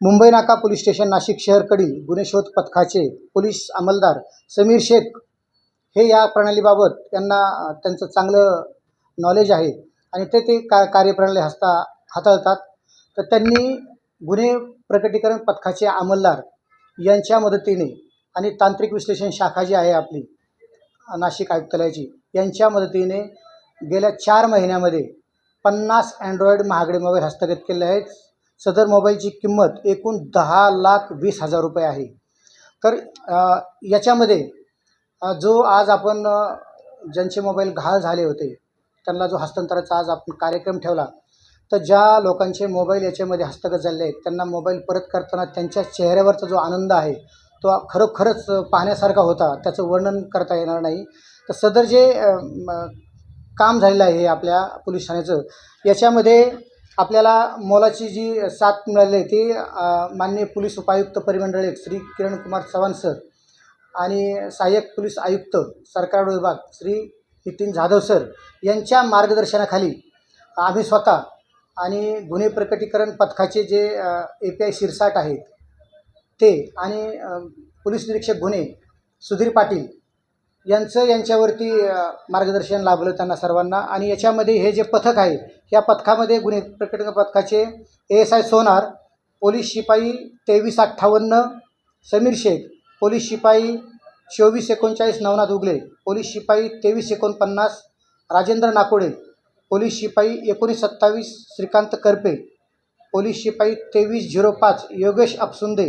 मुंबई नाका police station Nashik शहरकडील गुन्हे शोध पथकाचे पोलीस अंमलदार समीर शेख हे या प्रणालीबाबत त्यांना त्यांचं चांगलं नॉलेज आहे आणि ते ते का कार्यप्रणाली हस्ता हाताळतात. तर त्यांनी गुन्हे प्रकटीकरण पथकाचे अंमलदार यांच्या मदतीने आणि तांत्रिक विश्लेषण शाखा जी आहे आपली नाशिक आयुक्तालयाची यांच्या मदतीने गेल्या चार महिन्यामध्ये पन्नास अँड्रॉइड महागडे मोबाईल हस्तगत केले आहेत. सदर मोबाईलची किंमत एकूण दहा लाख वीस हजार रुपये आहे. तर याच्यामध्ये जो आज आपण ज्यांचे मोबाईल घाल झाले होते त्यांना जो हस्तांतराचा आज आपण कार्यक्रम ठेवला तर ज्या लोकांचे मोबाईल याच्यामध्ये हस्तगत झाले आहेत त्यांना मोबाईल परत करताना त्यांच्या चेहऱ्यावरचा जो आनंद आहे तो खरोखरच पाहण्यासारखा होता त्याचं वर्णन करता येणार नाही. तर सदर जे काम झालेलं आहे हे आपल्या पोलीस ठाण्याचं याच्यामध्ये आपल्याला मोलाची जी साथ मिळाली आहे ती माननीय पोलीस उपायुक्त परिमंडळ एक श्री किरण कुमार चव्हाण सर आणि सहाय्यक पोलीस आयुक्त सरकार विभाग श्री नितीन जाधव सर यांच्या मार्गदर्शनाखाली आम्ही स्वतः आणि गुन्हे प्रकटीकरण पथकाचे जे ए पी आय शिरसाट आहेत ते आणि पोलीस निरीक्षक गुन्हे सुधीर पाटील यांचं यांच्यावरती मार्गदर्शन लाभलं त्यांना सर्वांना. आणि याच्यामध्ये हे जे पथक आहे या पथकामध्ये गुन्हे प्रकटीकरण पथकाचे A S I Sonar police शिपाई तेवीस अठ्ठावन्न समीर शेख पोलीस शिपाई चोवीस एकोणचाळीस नवनाथ उगले पोलीस शिपाई तेवीस एकोणपन्नास राजेंद्र नाकोडे पोलीस शिपाई एकोणीस सत्तावीस श्रीकांत करपे पोलीस शिपाई तेवीस झिरो पाच योगेश अपसुंदे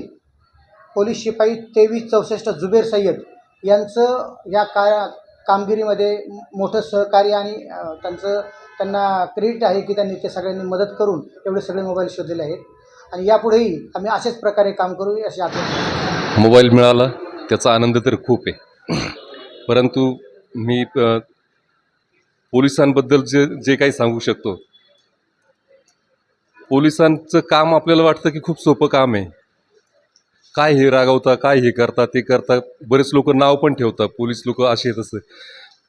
पोलीस शिपाई तेवीस चौसष्ट जुबेर सय्यद यांचं या का कामगिरीमध्ये मोठं सहकार्य आणि त्यांचं त्यांना क्रेडिट आहे की त्यांनी ते सगळ्यांनी मदत करून एवढे सगळे मोबाईल शोधलेले आहेत. आणि यापुढेही आम्ही अशाच प्रकारे काम करू अशी आपण मोबाईल मिळाला त्याचा आनंद तर खूप आहे. परंतु मी पोलिसांबद्दल जे जे काही सांगू शकतो पोलिसांचं काम आपल्याला वाटतं की खूप सोपं काम आहे. काय हे रागावता काय हे करता ते करता बरेच लोक नाव पण ठेवतात पोलीस लोक असे तसं.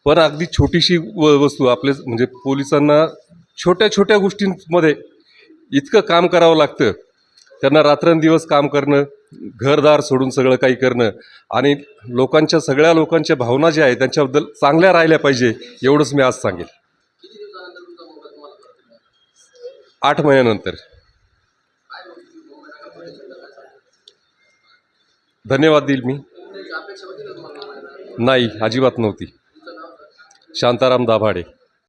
पण अगदी छोटीशी व वस्तू आपले म्हणजे पोलिसांना छोट्या छोट्या गोष्टींमध्ये इतकं काम करावं लागतं. त्यांना रात्रंदिवस काम करणं घरदार सोडून सगळं काही करणं आणि लोकांच्या सगळ्या लोकांच्या भावना ज्या आहेत त्यांच्याबद्दल चांगल्या राहिल्या पाहिजे एवढंच मी आज सांगेल. आठ महिन्यानंतर. धन्यवाद देईल मी. नाही अजिबात नव्हती. शांताराम दाभाडे.